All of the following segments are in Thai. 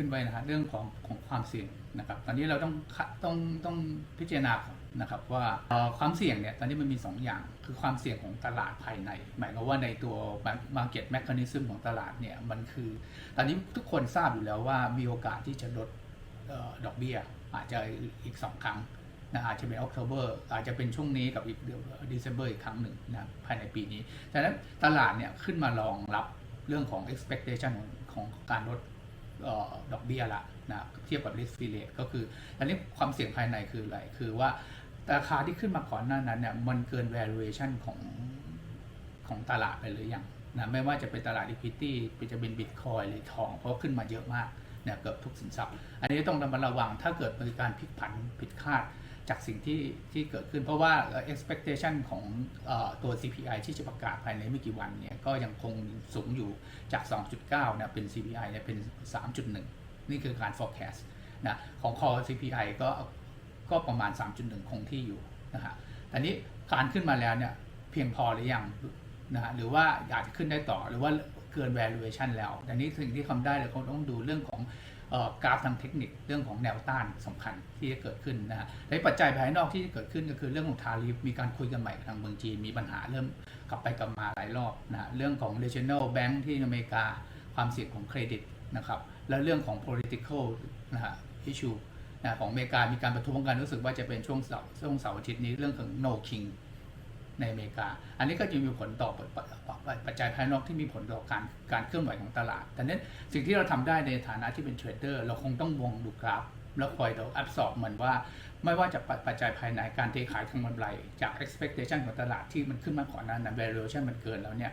ขึ้นไว้นะฮะเรื่องของของความเสี่ยงนะครับ ตอนนี้เราต้องต้องต้องพิจารณานะครับว่าความเสี่ยงเนี่ยตอนนี้มันมี 2 อย่าง คือความเสี่ยงของตลาดภายใน หมายความว่าในตัว market mechanism ของตลาดเนี่ยมันคือ ตอนนี้ทุกคนทราบอยู่แล้วว่ามีโอกาสที่จะลดออดอกเบี้ย อาจจะอีก 2 ครั้งนะอาจจะเป็น October อาจจะเป็นช่วงนี้กับอีกเดือน December อีกครั้งหนึ่งนะภายในปีนี้ดังนั้นตลาดเนี่ยขึ้นมารองรับเรื่องของ expectation ของของการลด ดอกเบี้ยละนะเทียบกับ risk free rate ก็คืออันนี้ความเสี่ยงภายในคืออะไร คือว่าราคาที่ขึ้นมาก่อนหน้านั้นเนี่ยมันเกิน valuation ของของตลาดไปหรือยังนะไม่ว่าจะเป็นตลาด equity จะเป็น bitcoin หรือทอง เพราะขึ้นมาเยอะมากเนี่ยเกือบทุกสินทรัพย์ อันนี้ต้องระมัดระวังถ้าเกิดมีการพลิกผันผิดคาด จากสิ่งที่ที่เกิดขึ้น เพราะว่า expectation ของอตัว CPI ที่จะประกาศภายในไม่กี่วันเนี่ยก็ยังคงสูงอยู่จาก 2.9เนี่ยเป็น CPI เนี่ยเป็น 3.1 นี่คือการ forecast นะของ core CPI ก็ก็ประมาณ 3.1 คงที่อยู่นะฮะแต่นี้การขึ้นมาแล้วเนี่ยเพียงพอหรือยังนะฮะหรือว่าอยากจะขึ้นได้ต่อหรือว่าเกิน valuation แล้วแต่นี้สิ่งที่ทำได้เลยเขาต้องดูเรื่องของ กราฟทางเทคนิคเรื่องของแนวต้านสำคัญที่จะเกิดขึ้นนะฮะในปัจจัยภายนอกที่จะเกิดขึ้นก็คือเรื่องของทาริฟมีการคุยกันใหม่ทางเมืองจีนมีปัญหาเริ่มกลับไปกลับมาหลายรอบนะฮะเรื่องของ regional bank ที่อเมริกาความเสี่ยงของเครดิตนะครับและเรื่องของ political นะฮะ issue นะของอเมริกามีการประท้วงกันรู้สึกว่าจะเป็นช่วงเสาร์ช่วงเสาร์อาทิตย์นี้เรื่องของ no king ในอเมริกา อันนี้ก็จะมีผลต่อปัจปัจจัยภายนอกที่มีผลต่อการการเคลื่อนไหวของตลาดแต่นั้นสิ่งที่เราทำได้ในฐานะที่เป็นเทรดเดอร์เราคงต้องมองดูกราฟแล้วคอยเรา absorb มันว่า ไม่ว่าจะปัจจัยภายในการเทขายทางกำไร จาก expectation ของตลาดที่มันขึ้นมาก่อนนานั้น valuation มันเกินแล้วเนี่ย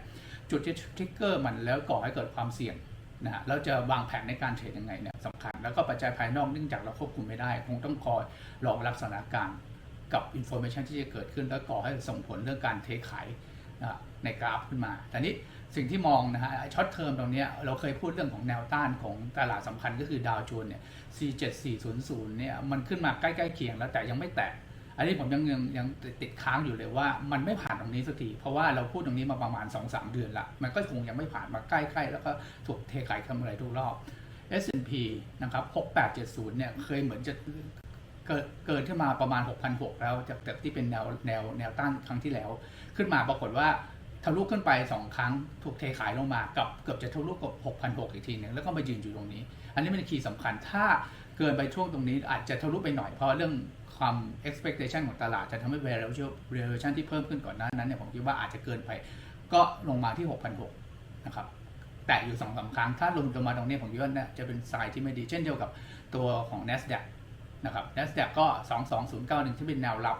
จุดที่ทริกเกอร์มันแล้วก่อให้เกิดความเสี่ยงนะฮะแล้วจะวางแผนในการเทรดยังไงเนี่ยสำคัญ แล้วก็ปัจจัยภายนอกเนื่องจากเราควบคุมไม่ได้ คงต้องคอยรองรับสถานการณ์ กับอินโฟ a t ชันที่จะเกิดขึ้น แล้วก่อให้ส่งผลเรื่องการเทขายในกราฟขึ้นมาแต่นี้สิ่งที่มองนะฮะช็อตเทอมตรงนี้เราเคยพูดเรื่องของแนวต้านของตลาดสำคัญก็คือดาวโจนส์เนี่ย 47400 เนี่ย มันขึ้นมาใกล้ๆเคียงแล้วแต่ยังไม่แตะ อันนี้ผมยังยังยังติดค้างอยู่เลยว่ามันไม่ผ่านตรงนี้สักที เพราะว่าเราพูดตรงนี้มาประมาณ 2-3 เดือนละ มันก็คงยังไม่ผ่านมาใกล้ๆ แล้วก็ถูกเทขายกำไรทุกรอบ S&P นะครับ 6870 เนี่ย เคยเหมือนจะ เกิดเกิดขึ้นมาประมาณ 6,600 แล้วจากจากที่เป็นแนวแนวแนวต้านครั้งที่แล้ว ขึ้นมาปรากฏว่าทะลุขึ้นไป 2 ครั้งถูกเทขายลงมากับเกือบจะทะลุกับ 6,600 อีกทีหนึงแล้วก็มายืนอยู่ตรงนี้ อันนี้เป็นคีย์สำคัญถ้าเกินไปช่วงตรงนี้อาจจะทะลุไปหน่อยเพราะเรื่องความ expectation ของตลาดจะทำให้ valuation valuation ที่เพิ่มขึ้นก่อนหน้านั้นเนี่ยผมคิดว่าอาจจะเกินไป ก็ลงมาที่ 6,600 นะครับแตะอยู่สองสามครั้ง ถ้าลงลงมาตรงนี้ผมคิดว่าเนี่ยจะเป็นทรายที่ไม่ดี เช่นเดียวกับตัวของ NASDAQ นะครับ NASDAQ ก็ 22091 ที่เป็นแนวรับ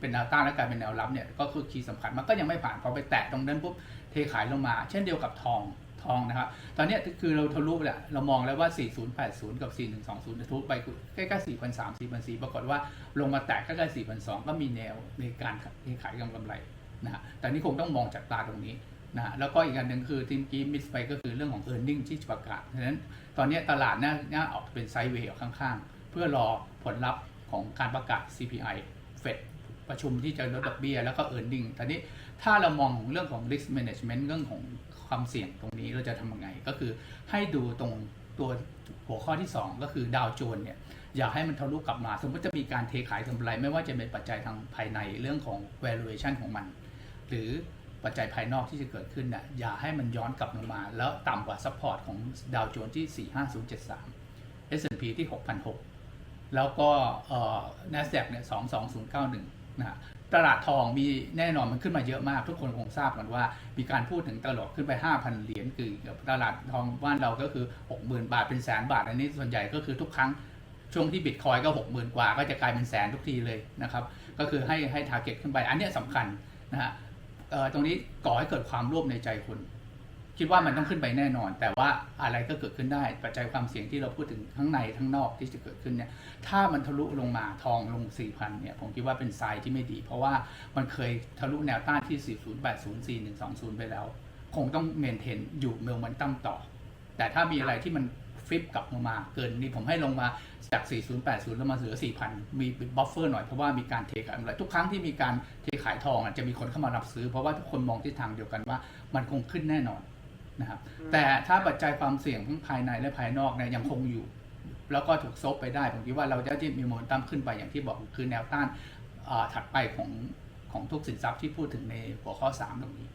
เป็นแนวต้านและกลายเป็นแนวรับเนี่ยก็คือคีย์สำคัญมันก็ยังไม่ผ่านพอไปแตะตรงนั้นปุ๊บเทขายลงมา เช่นเดียวกับทองทองนะครับ ตอนนี้คือเราทะลุไปแล้วเรามองแล้วว่า 4080 กับ 4120ทะลุไปใกล้ๆ4,300 4,400 ปรากฏว่าลงมาแตะใกล้ๆ4,200 ก็มีแนวในการเทขายกำไรนะฮะแต่นี่คงต้องมองจากตาตรงนี้นะแล้วก็อีกอันหนึ่งคือทีมกีมิสไปก็คือเรื่องของ e a r n i n g ที่จะประกาศ ฉะนั้นตอนนี้ตลาดน่าน่าออกเป็นไซด์เวย์ข้างๆ เพื่อรอผลลัพธ์ของการประกาศ CPI Fed ประชุมที่จะลดดอกเบี้ยแล้วก็ e a r n i n g ทีนี้ถ้าเรามองเรื่องของ risk management เรื่องของความเสี่ยงตรงนี้เราจะทำยังไง ก็คือให้ดูตรงตัวหัวข้อที่ 2 ก็คือดาวโจนเนี่ยอย่าให้มันทะลุกลับมา สมมติจะมีการเทขายกำไร ไม่ว่าจะเป็นปัจจัยทางภายในเรื่องของ valuation ของมัน หรือปัจจัยภายนอกที่จะเกิดขึ้นน่ะอย่าให้มันย้อนกลับลงมา แล้วต่ำกว่าซัพพอร์ตของดาวโจนส์ที่ 45073 S&P ที่ 6,600 แล้วก็เอ่อ NASDAQ เนี่ย22091นะตลาดทองมีแน่นอนมันขึ้นมาเยอะมาก ทุกคนคงทราบกันว่า มีการพูดถึงตลอดขึ้นไป 5,000 เหรียญคือตลาดทองบ้านเราก็คือ 60,000 บาทเป็นแสนบาท อันนี้ส่วนใหญ่ก็คือทุกครั้งช่วงที่บิตคอยก็ 60,000 กว่าก็จะกลายเป็นแสนทุกทีเลยนะครับก็คือให้ให้ t a r g e t ขึ้นไป อันนี้สำคัญนะฮะตรงนี้ก่อให้เกิดความร่วมในใจคุณ คิดว่ามันต้องขึ้นไปแน่นอน แต่ว่าอะไรก็เกิดขึ้นได้ ปัจจัยความเสี่ยงที่เราพูดถึงทั้งในทั้งนอกที่จะเกิดขึ้นเนี่ยถ้ามันทะลุลงมาทองลง 4,000เนี่ยผมคิดว่าเป็นไซด์ที่ไม่ดี เพราะว่ามันเคยทะลุแนวต้านที่ 4080 4120 ไปแล้ว คงต้องเมนเทนอยู่เมลมันตั้มต่อ แต่ถ้ามีอะไรที่มันฟลิปกลับลงมาเกินนี่ผมให้ลงมาจาก 4080แล้วมาเหลือ 4,000 มีบัฟเฟอร์หน่อย เพราะว่ามีการเทขายอะไรทุกครั้งที่มีการเทขายทองจะมีคนเข้ามารับซื้อ เพราะว่าทุกคนมองทิศทางเดียวกันว่ามันคงขึ้นแน่นอน นะครับอืมแต่ถ้าปัจจัยความเสี่ยงทั้งภายในและภายนอกเนี่ยยังคงอยู่ แล้วก็ถูกซบไปได้ผมคิดว่าเราจะที่มีโมเมนตัมขึ้นไปอย่างที่บอกคือแนวต้านเอ่อถัดไปของของทุกสินทรัพย์ที่พูดถึงในหัวข้อ 3 ตรงนี้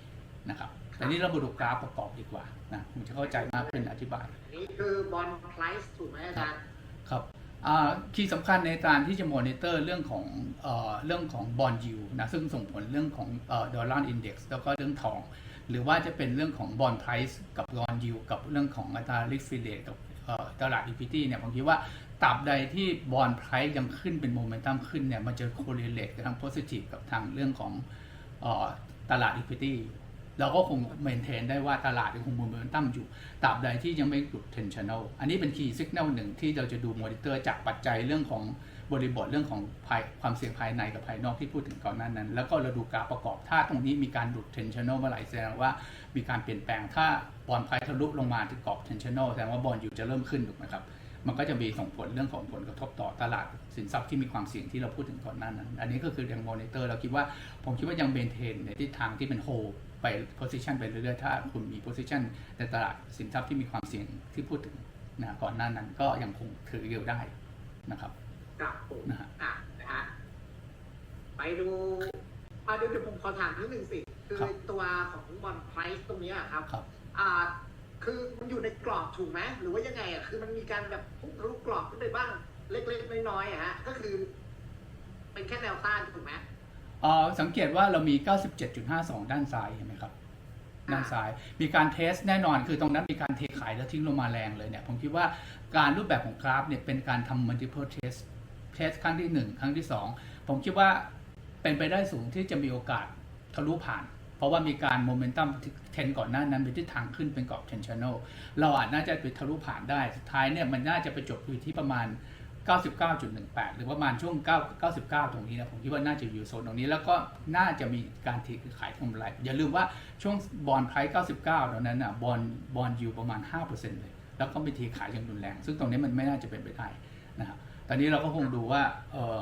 นะครับแต่นี้เรามาดูกราฟประกอบดีกว่านะผมจะเข้าใจมากขึ้นอธิบายนี่คือบอลไพรซ์ถูกไหมอาจารย์ครับอ่าคีย์สำคัญในการที่จะมอนิเตอร์เรื่องของเออเรื่องของบอลยูนะซึ่งส่งผลเรื่องของดอลลาร์อินเด็กซ์แล้วก็เรื่องทอง หรือว่าจะเป็นเรื่องของบอลไพรซ์กับบอลยูกับเรื่องของอัตราลิฟิเลตกับตลาดอีควิตี้เนี่ยผมคิดว่าตราบใดที่บอลไพรซ์ยังขึ้นเป็นโมเมนตัมขึ้นเนี่ยมันจะโคเรเลตกับทางโพซิทีฟกับทางเรื่องของออตลาดอีควิตี้เราก็คงเมนเทนได้ว่าตลาดยังคงโมเมนตัมอยู่ตราบใดที่ยังไม่หลุด tensional อันนี้เป็น key signal หนึ่งที่เราจะดูมอนิเตอร์จากปัจจัยเรื่องของ บริบทเรื่องของภายความเสี่ยงภายในกับภายนอกที่พูดถึงก่อนหน้านั้น แล้วก็เราดูกราฟประกอบถ้าตรงนี้มีการหลุด tensional เมื่อไหร่แสดงว่ามีการเปลี่ยนแปลงถ้าบอลไพทะลุลงมาที่กรอบ tensional แสดงว่าบอลอยู่จะเริ่มขึ้นถูกไหมครับมันก็จะมีส่งผลเรื่องของผลกระทบต่อตลาดสินทรัพย์ที่มีความเสี่ยงที่เราพูดถึงก่อนหน้านั้น อันนี้ก็คือยังมอนิเตอร์เราคิดว่าผมคิดว่ายังเบนเทนในทิศทางที่เป็นโฮไป position ไปเรื่อยๆ ถ้าคุณมี position ในตลาดสินทรัพย์ที่มีความเสี่ยงที่พูดถึงนะก่อนหน้านั้นก็ยังคงถืออยู่ได้นะครับ กับผมนะฮะอะนะฮะไปดูมาดูเดี๋ยวผมขอถามนิดนึงสิ คือครับตัวของบอลไพรซ์ตรงเนี้ยครับครับ อ่า คือมันอยู่ในกรอบถูกไหมหรือว่ายังไงอะคือมันมีการแบบพุ่งทะลุกรอบขึ้นไปบ้าง เล็กๆน้อยๆอะฮะก็คือ เป็นแค่แนวต้านถูกไหมเอ่อสังเกตว่าเรามี 97.52 ด้านซ้ายเห็นไหมครับด้านซ้ายมีการเทสแน่นอนคือตรงนั้นมีการเทขายแล้วทิ้งลงมาแรงเลยเนี่ยผมคิดว่าการรูปแบบของกราฟเนี่ยเป็นการทำ multiple test test ครั้งที่ 1 ครั้งที่ 2 ผมคิดว่าเป็นไปได้สูงที่จะมีโอกาสทะลุผ่าน เพราะว่ามีการโมเมนตัมเทนก่อนหน้านั้นเป็นทิศทางขึ้นเป็นกรอบ tensional เราอาจน่าจะไปทะลุผ่านได้สุดท้ายเนี่ยมันน่าจะไปจบอยู่ที่ประมาณ 99.18 หรือประมาณช่วง 9 99ตรงนี้นะผมคิดว่าน่าจะอยู่โซนตรงนี้ แล้วก็น่าจะมีการเทขายกำไรอย่าลืมว่าช่วงบอลไพร์99ตอนนั้นอะบอลบอลยูประมาณ 5%เลยแล้วก็มีเทขายอย่างรุนแรง ซึ่งตรงนี้มันไม่น่าจะเป็นไปได้นะครับ ตอนนี้เราก็คงดูว่าเออ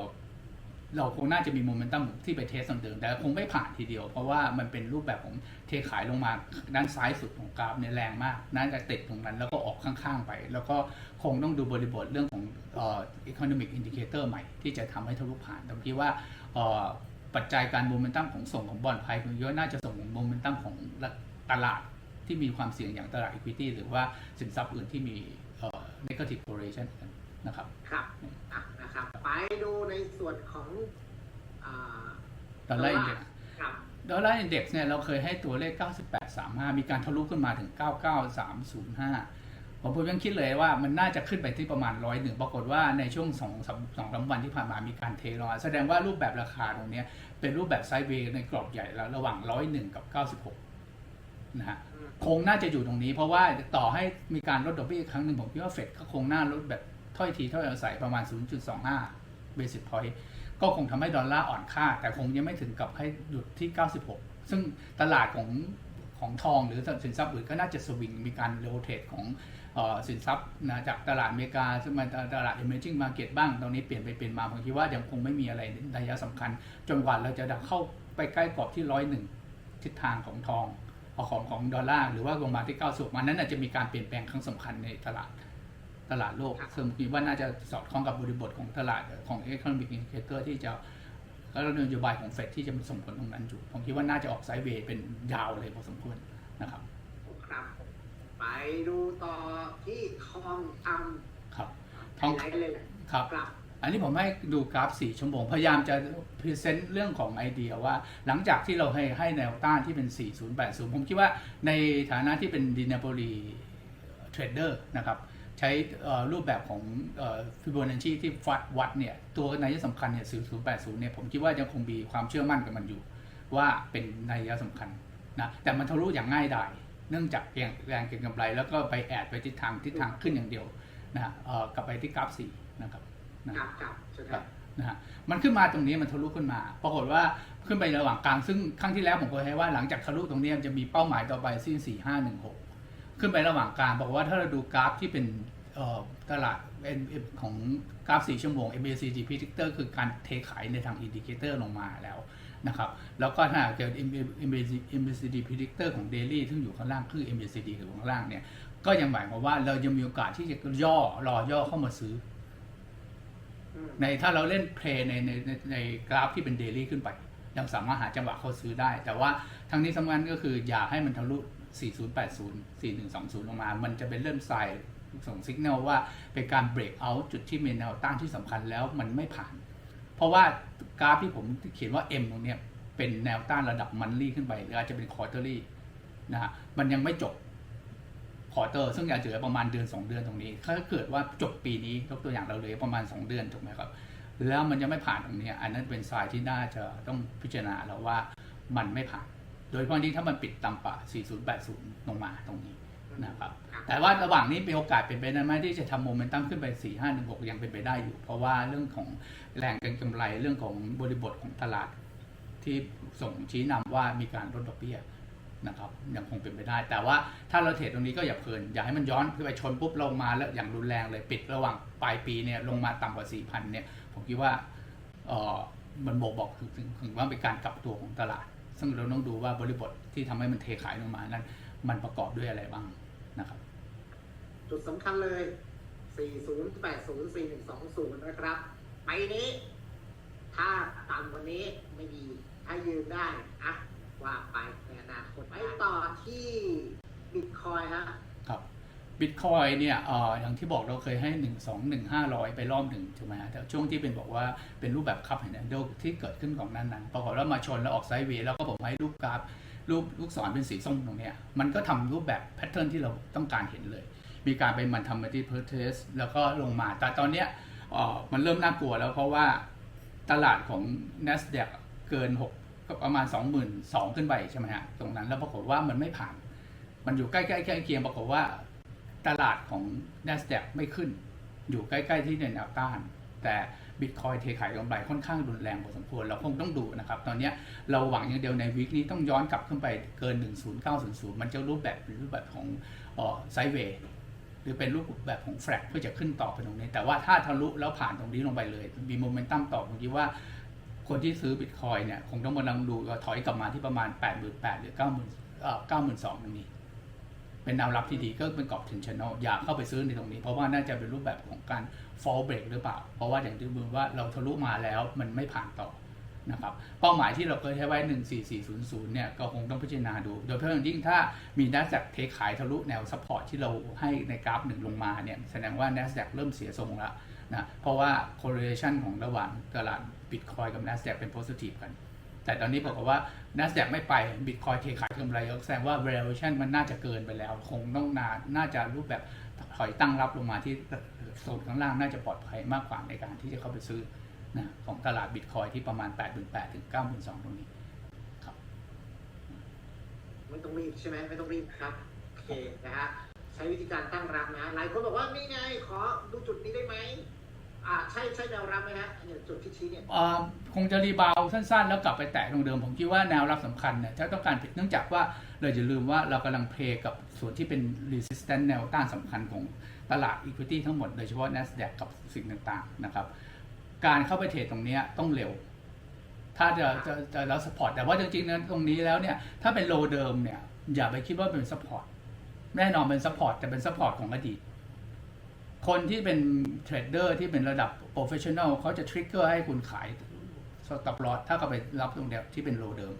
เราคงน่าจะมีโมเมนตัมที่ไปเทสตรงเดิม แต่คงไม่ผ่านทีเดียว เพราะว่ามันเป็นรูปแบบของเทขายลงมาด้านซ้ายสุดของกราฟเนี่ยแรงมาก น่าจะติดตรงนั้นแล้วก็ออกข้างๆไป แล้วก็คงต้องดูบริบทเรื่องของเอ่อ economic indicator ใหม่ที่จะทำให้ทะลุผ่านผมคิดว่าเอ่อปัจจัยการโมเมนตัมของส่งของบอลไพผมคิดว่าน่าจะส่งของโมเมนตัมของตลาดที่มีความเสี่ยงอย่างตลาด equity หรือว่าสินทรัพย์อื่นที่มีเอ่อ negative correlation นะครับครับอะนะครับไปดูในส่วนของอ่าดอลลาร์อินเด็กครับดอลลาร์อินเด็กซ์เนี่ยเราเคยให้ตัวเลข 9835 มีการทะลุขึ้นมาถึง 99305 ผมผมยังคิดเลยว่ามันน่าจะขึ้นไปที่ประมาณร้อยหนึ่งปรากฏว่าในช่วงสองสามสองสามวันที่ผ่านมามีการเทลงมาแสดงว่ารูปแบบราคาตรงเนี้ยเป็นรูปแบบไซด์เวย์ในกรอบใหญ่แล้วระหว่างร้อยหนึ่งกับ96นะฮะอืมคงน่าจะอยู่ตรงนี้ เพราะว่าต่อให้มีการลดดอกเบี้ยอีกครั้งหนึ่งผมคิดว่าเฟดก็คงน่าลดแบบ ถ้อยทีถ้อยอาศัยประมาณ 0.25 basic point ก็คงทำให้ดอลลาร์อ่อนค่า แต่คงยังไม่ถึงกับให้หยุดที่ 96 ซึ่งตลาดของของทองหรือสินทรัพย์อื่นก็น่าจะสวิงมีการโรเทตของออสินทรัพย์นะจากตลาดอเมริกาซึ่งมาตลาด emerging market บ้างตรงนี้เปลี่ยนไปเปลี่ยนมาผมคิดว่ายังคงไม่มีอะไรในระยะสำคัญ จนกว่าเราจะเข้าไปใกล้กรอบที่ร้อยหนึ่งทิศทางของทองของของดอลลาร์หรือว่าลงมาที่9สูบมันนั้นอาจจะมีการเปลี่ยนแปลงครั้งสำคัญในตลาด ตลาดโลกครับซึ่งคิดว่าน่าจะสอดคล้องกับบริบทของตลาดของ economic indicator ที่จะแล้วนโยบายของเฟดที่จะส่งผลตรงนั้นอยู่ ผมคิดว่าน่าจะออกไซด์เวย์เป็นยาวเลยพอสมควรนะครับ ครับ ไปดูต่อที่ทองคครับำทองไฮไลท์เลยแหละครับครับ อันนี้ผมให้ดูกราฟ 4 ชั่วโมง พยายามจะพรีเซนต์เรื่องของไอเดียว่า หลังจากที่เราให้ให้แนวต้านที่เป็น 4080 ผมคิดว่าในฐานะที่เป็นดินาโปลีเทรดเดอร์นะครับ ใช้เอ่อรูปแบบของฟิโบนัชชีที่ฟัดวัดเนี่ยตัวนัยสำคัญเนี่ย4080เนี่ยผมคิดว่ายังคงมีความเชื่อมั่นกับมันอยู่ ว่าเป็นนัยสำคัญนะแต่มันทะลุอย่างง่ายดายเนื่องจากแรงแรงเก็งกำไร แล้วก็ไปแอดไปทิศทางทิศทางขึ้นอย่างเดียวนะฮะเอ่อกลับไปที่กราฟ4นะครับครับครับใช่ไหมครับนะฮะมันขึ้นมาตรงนี้มันทะลุขึ้นมา ปรากฏว่าขึ้นไประหว่างกลางซึ่งครั้งที่แล้วผมเคยให้ว่าหลังจากทะลุตรงนี้มันจะมีเป้าหมายต่อไปสิ้น4 5 1 6 ขึ้นไประหว่างกลางบอกว่าถ้าเราดูกราฟที่เป็นเอ่อตลาด NF ของกราฟ4ชั่วโมง MACD predictor คือการเทขายในทางอินดิเคเตอร์ลงมาแล้วนะครับ แล้วก็ถ้าเกิด MACD predictor ของ daily ซึ่งอยู่ข้างล่างคือ MACD อยู่ข้างล่างเนี่ย ก็ยังหมายความว่าเรายังมีโอกาสที่จะย่อรอย่อเข้ามาซื้ออืมในถ้าเราเล่นเพลย์ในในในในกราฟที่เป็นเดลี่ขึ้นไป ยังสามารถหาจังหวะเข้าซื้อได้ แต่ว่าทั้งนี้สำคัญก็คืออย่าให้มันทะลุ 4080 4120 ลงมา มันจะเป็นเริ่มไซน์ส่งสัญญาณว่าเป็นการเบรกเอาจุดที่มีแนวต้านที่สำคัญแล้วมันไม่ผ่าน เพราะว่ากราฟที่ผมเขียนว่า M ตรงนี้เป็นแนวต้านระดับมันลี่ขึ้นไป หรืออาจจะเป็นควอเตอรี่นะฮะมันยังไม่จบควอเตอร์ซึ่งอาจจะเหลือประมาณเดือน 2 เดือนตรงนี้ ถ้าเกิดว่าจบปีนี้ยกตัวอย่างเราเหลือประมาณ 2 เดือนถูกไหมครับ แล้วมันจะไม่ผ่านตรงนี้ อันนั้นเป็นทรายที่น่าจะต้องพิจารณาแล้วว่ามันไม่ผ่าน โดยเฉพาะยิ่งถ้ามันปิดต่ำกว่า 4080 ลงมาตรงนี้นะครับ แต่ว่าระหว่างนี้มีโอกาสเป็นไปได้ไหมที่จะทำโมเมนตัมขึ้นไป 4 5 1 6 ยังเป็นไปได้อยู่ เพราะว่าเรื่องของแรงเก็งกำไรเรื่องของบริบทของตลาด ที่ส่งชี้นำว่ามีการลดดอกเบี้ยนะครับยังคงเป็นไปได้ แต่ว่าถ้าเราเทรดตรงนี้ก็อย่าเพลิน อย่าให้มันย้อนขึ้นไปชนปุ๊บลงมาแล้วอย่างรุนแรงเลยปิดระหว่างปลายปีเนี่ยลงมาต่ำกว่า 4,000 เนี่ย ผมคิดว่าเออมันบอกบอกถึงถึงถึงว่าเป็นการกลับตัวของตลาด ซึ่งเราต้องดูว่าบริบทที่ทำให้มันเทขายลงมานั้น มันประกอบด้วยอะไรบ้างนะครับ จุดสำคัญเลย 40 80 4120 นะครับไปนี้ ถ้าต่ำกว่านี้ไม่ดี ถ้ายืนได้อะว่าไปในอนาคตไปต่อที่บิตคอยฮะ บิตคอยเนี่ยออย่างที่บอกเราเคยให้ 1 2 1 500 ไปรอบหนึ่งถูกไหมฮะแต่ช่วงที่เป็นบอกว่าเป็นรูปแบบคับเห็นแอนโดที่เกิดขึ้นของนั้นนั้นปรากฏว่ามาชนแล้วออกไซด์เวย์แล้วก็ผมให้รูปกราฟรูปลูกศรเป็นสีส้มตรงเนี้ยมันก็ทำรูปแบบแพทเทิร์นที่เราต้องการเห็นเลย มีการไปมันทำมาที่เพอร์เทสแล้วก็ลงมา แต่ตอนเนี้ยมันเริ่มน่ากลัวแล้วเพราะว่าตลาดของ NASDAQ เกิน 6 ก็ประมาณ 22,000 ขึ้นไปใช่ไหมฮะตรงนั้นแล้วปรากฏว่ามันไม่ผ่าน มันอยู่ใกล้ๆใกล้เคียงปรากฏว่า ตลาดของ NASDAQ ไม่ขึ้น อยู่ใกล้ๆที่แนวต้าน แต่บิตคอยเทขายกำไรค่อนข้างรุนแรงพอสมควร เราคงต้องดูนะครับ ตอนนี้เราหวังอย่างเดียวในวีคนี้ต้องย้อนกลับขึ้นไปเกิน 10900 มันจะรูปแบบเป็นรูปแบบของไซเวย์หรือเป็นรูปแบบของแฟลกเพื่อจะขึ้นต่อไปตรงนี้ แต่ว่าถ้าทะลุแล้วผ่านตรงนี้ลงไปเลย มีโมเมนตัมต่อผมคิดว่าคนที่ซื้อบิตคอยเนี่ยคงต้องมาลังดูถอยกลับมาที่ประมาณ 8 8 0 0 0หรือ 90,000เอ่อ92,000ตรงนี้ เป็นแนวรับที่ดีก็เป็นกรอบถึงช n น l อย่าเข้าไปซื้อในตรงนี้ เพราะว่าน่าจะเป็นรูปแบบของการ fall break หรือเปล่า เพราะว่าอย่างที่บอกว่าเราทะลุมาแล้วมันไม่ผ่านต่อนะครับเป้าหมายที่เราเคยใช้ไว้ 14400 เนี่ย ก็คงต้องพิจารณาดู โดยเฉพาะอย่างยิ่งถ้ามี NASDAQ เทขายทะลุแนว support ที่เราให้ในกราฟหนึ่งลงมาเนี่ย แสดงว่า NASDAQ เริ่มเสียทรงแล้วนะ เพราะว่า correlation ของระหว่างตลาด Bitcoin กับ NASDAQ เป็น positive กัน แต่ตอนนี้บอกว่า NASDAQ ไม่ไป Bitcoin เทขายกำไรก็แสดงว่า valuation มันน่าจะเกินไปแล้ว คงต้องนานน่าจะรูปแบบถอยตั้งรับลงมาที่โซนข้างล่างน่าจะปลอดภัยมากกว่าในการที่จะเข้าไปซื้อนะของตลาด Bitcoin ที่ประมาณ 88,000ถึง 92,000ตรงนี้ครับไม่ต้องรีบใช่ไหมไม่ต้องรีบครับโอเคนะฮะใช้วิธีการตั้งรับนะหลายคนบอกว่านี่ไงขอดูจุดนี้ได้ไหม ใช่แนวรับไหมฮะเนี่ยจุดที่ชี้เนี่ยอ่อคงจะรีบาวสั้นๆ แล้วกลับไปแตะตรงเดิม ผมคิดว่าแนวรับสำคัญเนี่ยถ้าต้องการผิดเนื่องจากว่าเราอย่าลืมว่าเรากำลังเพลย์กับส่วนที่เป็น resistance แนวต้านสำคัญของตลาด equity ทั้งหมดโดยเฉพาะ NASDAQ กับสิ่งต่างๆนะครับการเข้าไปเทรดตรงเนี้ยต้องเร็ว ถ้าจะจะจะแล้วสปอร์ตแต่ว่าจริงๆนตรงนี้แล้วเนี่ยถ้าเป็นโลเดิมเนี่ยอย่าไปคิดว่าเป็นสปอร์ตแน่นอนเป็นสปอร์ตแต่เป็นสปอร์ตของอดีต คนที่เป็นเทรดเดอร์ที่เป็นระดับโปรเฟชชั่น a ลเขาจะทริกเกอร์ให้คุณขายสต็อปลอสถ้าเขาไปรับตรงเดียวที่เป็นโลเดิม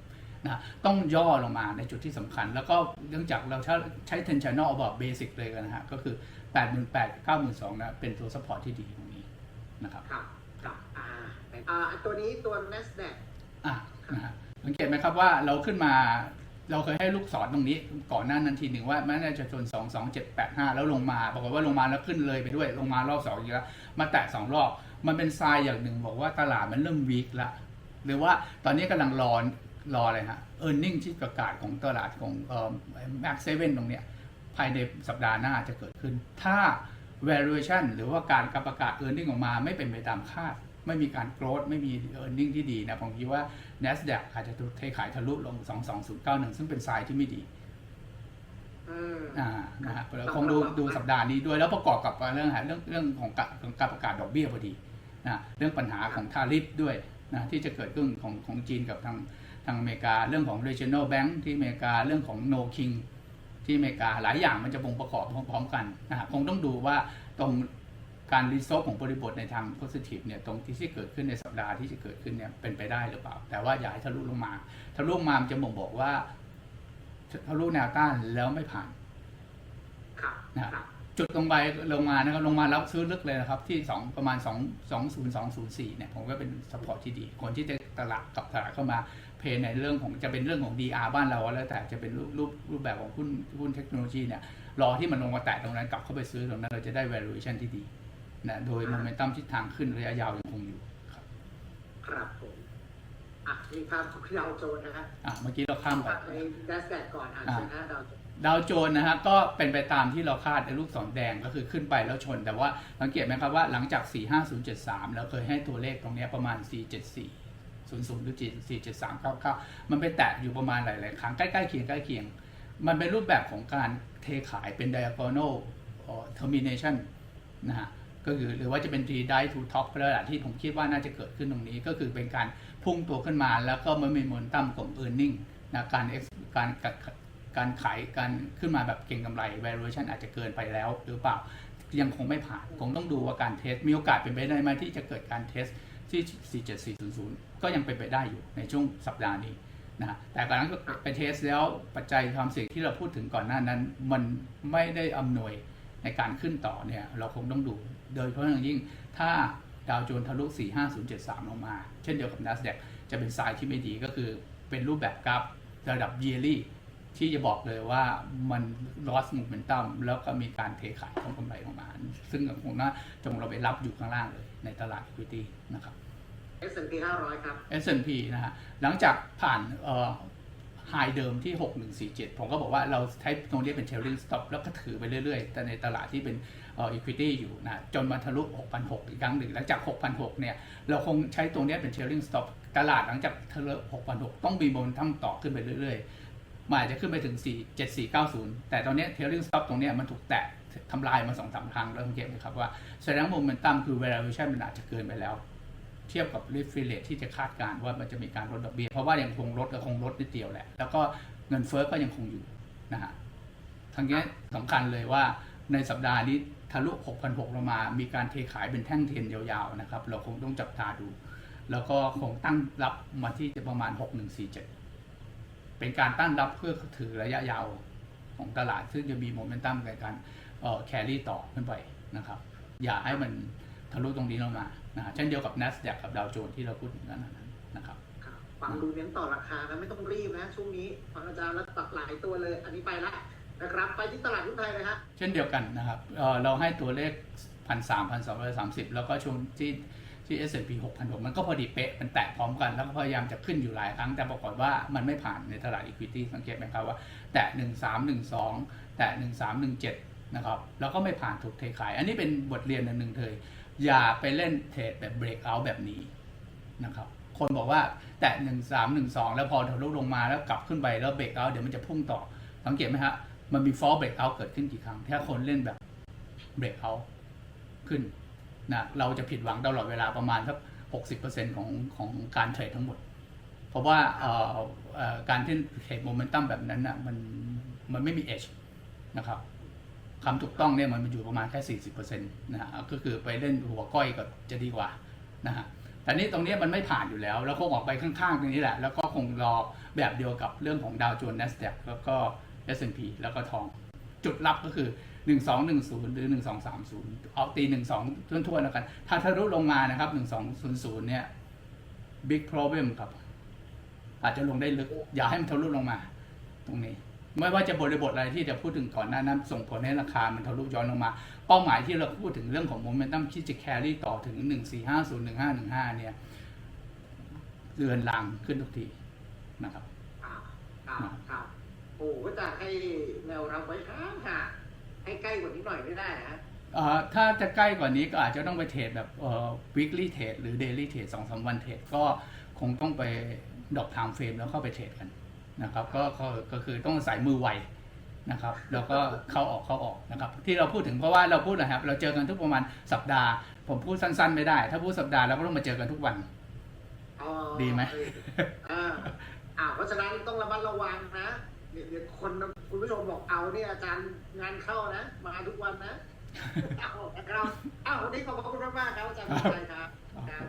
นะต้องย่อลงมาในจุดที่สำคัญ แล้วก็เนื่องจากเราใช้ใช้เทนชัน n ลแบบเบสิกเลยกันนะฮะ ก็คือ 8 8 0 0 0 92,000นะเป็นตัวสปอร์ตที่ดีตรงนี้นะครับครับครับอ่าแต่อ่าตัวนี้ตัว NASDAQ อะนะฮะสังเกตไหมครับว่าเราขึ้นมา เราเคยให้ลูกศรตรงนี้ก่อนหน้านั้นทีหนึ่งว่ามันน่าจะชน2 2 7 8 5 แล้วลงมาบอกฏว่าลงมาแล้วขึ้นเลยไปด้วยลงมารอบสองอีกแล้วมาแตะสองรอบ มันเป็นทรายอย่างหนึ่งบอกว่าตลาดมันเริ่มวีคละหรือว่าตอนนี้กำลังรอรออะไรฮะเออร์เน็งที่ประกาศของตลาดของเอ่อแม็กเซเว่นตรงเนี้ยภายในสัปดาห์หน้าจะเกิดขึ้น ถ้า valuation หรือว่าการประกาศ e a r n i n g ออกมาไม่เป็นไปตามคาด ไม่มีการ growth ไม่มี e a r n i n g ที่ดีนะผมคิดว่า NASDAQ อาจจะเทขายทะลุลง 22091 ซึ่งเป็นทรายที่ไม่ดีอืมอ่านะฮะเราคงดูดูสัปดาห์นี้ด้วยแล้วประกอบกับเรื่องเรื่องเรื่องของการของการประกาศดอกเบี้ยพอดีนะเรื่องปัญหาของทาริฟด้วยนะที่จะเกิดขึ้นของของจีนกับทางทางอเมริกาเรื่องของ regional bank ที่อเมริกาเรื่องของ no king ที่อเมริกาหลายอย่างมันจะบ่งประกอบพร้อมๆกันนะฮะคงต้องดูว่าตรง การรีโซฟของบริบทในทาง positive เนี่ยตรงที่ที่เกิดขึ้นในสัปดาห์ที่จะเกิดขึ้นเนี่ยเป็นไปได้หรือเปล่า แต่ว่าอย่าให้ทะลุลงมา ทะลุลงมามันจะบ่งบอกว่าทะลุแนวต้านแล้วไม่ผ่านครับนะครับจุดลงไปลงมานะครับลงมาแล้วซื้อลึกเลยนะครับ ที่สองประมาณ 2 2 0 2 0 4เนี่ยผมก็เป็นสปอร์ตที่ดี คนที่จะตลาดกลับตลาดเข้ามาเพย์ในเรื่องของจะเป็นเรื่องของ DR บ้านเราแล้วแต่จะเป็นรูปรูปรูปแบบของหุ้นหุ้นเทคโนโลยีเนี่ยรอที่มันลงมาแตะตรงนั้นกลับเข้าไปซื้อตรงนั้นเราจะได้ valuation ที่ดี นะโดยโมเมนตัมทิศทางขึ้นระยะยาวยังคงอยู่ครับครับผมอะมีภาพของดาวโจนส์นะฮะอะเมื่อกี้เราข้ามไปในแดสแดกก่อนอ่านอ่าเชิญนะดาวโจนส์ดาวโจนส์นะฮะก็เป็นไปตามที่เราคาดในลูกศรแดงก็คือขึ้นไปแล้วชน แต่ว่าสังเกตไหมครับว่าหลังจาก 45073 แล้วเคยให้ตัวเลขตรงเนี้ยประมาณ 474 00หรือ47399 มันไปแตะอยู่ประมาณหลาย ๆ ครั้งใกล้ ๆ เคียงใกล้เคียง มันเป็นรูปแบบของการเทขายเป็น diagonal เอ่อ termination นะฮะ ก็คือหรือว่าจะเป็น three die to top ก็ได้แหละที่ผมคิดว่าน่าจะเกิดขึ้นตรงนี้ ก็คือเป็นการพุ่งตัวขึ้นมา แล้วก็มันมีมนตั้มของ earning นะการการการขายการขึ้นมาแบบเก่งกำไร valuation อาจจะเกินไปแล้วหรือเปล่ายังคงไม่ผ่าน คงต้องดูว่าการเทส มีโอกาสเป็นไปได้ไหมที่จะเกิดการเทสที่ 47400 ก็ยังเป็นไปได้อยู่ในช่วงสัปดาห์นี้นะฮะแต่ก่อนนั้นก็ไปเทสแล้วปัจจัยความเสี่ยงที่เราพูดถึงก่อนหน้านั้น มันไม่ได้อำนวย ในการขึ้นต่อเนี่ยเราคงต้องดู โดยเฉพาะอย่างยิ่งถ้าดาวโจนส์ทะลุ 45073 ลงมา เช่นเดียวกับ NASDAQ จะเป็นสายที่ไม่ดีก็คือเป็นรูปแบบกราฟระดับ yearly ที่จะบอกเลยว่ามัน loss momentum แล้วก็มีการเทขายของกำไรออกมา ซึ่งคงน่าจงเราไปรับอยู่ข้างล่างเลยในตลาด equity นะครับ S&P 500 ครับ S&P นะฮะหลังจากผ่านเอ่อ ไฮเดิมที่ 6147 ผมก็บอกว่าเราใช้ตรงนี้เป็น trailing stop แล้วก็ถือไปเรื่อยๆ แต่ในตลาดที่เป็นเอ่อ equity อยู่นะจนมาทะลุ6,600อีกครั้งหนึ่งหลังจาก6,600เนี่ย เราคงใช้ตรงนี้เป็น trailing stop ตลาดหลังจากทะลุ6,600ต้องมีโมเมนตัมต่อขึ้นไปเรื่อยๆมันอาจจะขึ้นไปถึง 4 7490 แต่ตอนนี้ย trailing stop ตรงนี้มันถูกแตะทำลายมา2อสครั้งแล้วสังเกตไหมครับว่าแสดงโมเมนตัมคือ valuation มันอาจจะเกินไปแล้ว เทียบกับ r e f i l a t e ที่จะคาดการณ์ว่ามันจะมีการลดดอกเบี้ยเพราะว่ายังคงลดก็คงลดนิดเดียวแหละ แล้วก็เงินเฟ้อก็ยังคงอยู่นะฮะทั้งนี้สำคัญเลยว่าในสัปดาห์นี้ทะลุ 6,600ลงมา มีการเทขายเป็นแท่งเทียนยาวๆนะครับ เราคงต้องจับตาดู แล้วก็คงตั้งรับมาที่จะประมาณ 6147 เป็นการตั้งรับเพื่อถือระยะยาวของตลาด ซึ่งจะมีโมเมนตัมในการแครี่ต่อขึ้นไปนะครับ อย่าให้มัน ทะลุตรงนี้ลงมานะฮะเช่นเดียวกับ NASDAQ กับดาวโจนส์ที่เราพูดถึงกันนั้นนะครับครับฟังดูเน้นต่อราคานะไม่ต้องรีบนะ ช่วงนี้ฟังอาจารย์แล้วตัดหลายตัวเลย อันนี้ไปละนะครับไปที่ตลาดหุ้นไทยเลยฮะเช่นเดียวกันนะครับเอ่อเราให้ตัวเลขพันสามพันสองร้อยสามสิบแล้วก็ช่วงที่ที่ S&P 6,600มันก็พอดีเป๊ะ มันแตะพร้อมกัน แล้วก็พยายามจะขึ้นอยู่หลายครั้ง แต่ปรากฏว่ามันไม่ผ่านในตลาด Equity สังเกตไหมครับว่า แตะ 1312 แตะ 1317 นะครับ แล้วก็ไม่ผ่านถูกเทขาย อันนี้เป็นบทเรียนอันหนึ่งเลย อย่าไปเล่นเทรดแบบ breakout แบบนี้นะครับคนบอกว่าแตะ1312แล้วพอทะลุลงมาแล้วกลับขึ้นไปแล้ว breakout เดี๋ยวมันจะพุ่งต่อ สังเกตไหมฮะ มันมี fall breakout เกิดขึ้นกี่ครั้ง ถ้าคนเล่นแบบ breakout ขึ้นนะเราจะผิดหวังตลอดเวลาประมาณสัก60%ของของการเทรดทั้งหมด เพราะว่าการที่เทรดโมเมนตัมแบบนั้นนะมันมันไม่มี edge นะครับ คำถูกต้องเนี่ยมันอยู่ประมาณแค่ 40%นะฮะก็คือไปเล่นหัวก้อยก็จะดีกว่านะฮะแต่นี้ตรงนี้มันไม่ผ่านอยู่แล้ว แล้วคงออกไปข้างๆตรงนี้แหละ แล้วก็คงรอแบบเดียวกับเรื่องของดาวโจนส์ NASDAQ แล้วก็ S&P แล้วก็ทอง จุดรับก็คือ 1210 หรือ 1230 เอาตี 12ทั่วๆแล้วกัน ถ้าทะลุลงมานะครับ 1200 เนี่ย big problem ครับ อาจจะลงได้ลึก อย่าให้มันทะลุลงมา ตรงนี้ ไม่ว่าจะบริบทอะไรที่จะพูดถึงก่อนหน้านั้น ส่งผลให้ราคามันทะลุย้อนลงมา เป้าหมายที่เราพูดถึงเรื่องของโมเมนตัมที่จะ carry ต่อถึง 1450 1515 เนี่ยเรือนรางขึ้นทุกทีนะครับครับครับครับโอ้โหอาจารย์ให้แนวรับไว้ห่างห่างให้ใกล้กว่านี้หน่อยไม่ได้นะเอ่อถ้าจะใกล้กว่านี้ก็อาจจะต้องไปเทรดแบบเอ่อ weekly trade หรือ daily trade สองสามวันเทรดก็คงต้องไปดอก time frame แล้วเข้าไปเทรดกัน นะครับก็ก็ก็คือต้องใส่มือไวนะครับแล้วก็เข้าออกเข้าออกนะครับที่เราพูดถึงเพราะว่าเราพูดนะครับ เราเจอกันทุกประมาณสัปดาห์ ผมพูดสั้นๆไม่ได้ ถ้าพูดสัปดาห์เราก็ต้องมาเจอกันทุกวันอ๋อดีไหมเออเอออ่าเพราะฉะนั้นต้องระมัดระวังนะเดี๋ยวเดี๋ยวคนคุณผู้ชมบอกเอาเนี่ยอาจารย์งานเข้านะ มาทุกวันนะเอานะครับอ้าววันนี้ขอบคุณมากๆครับอาจารย์วิชัยครับครับ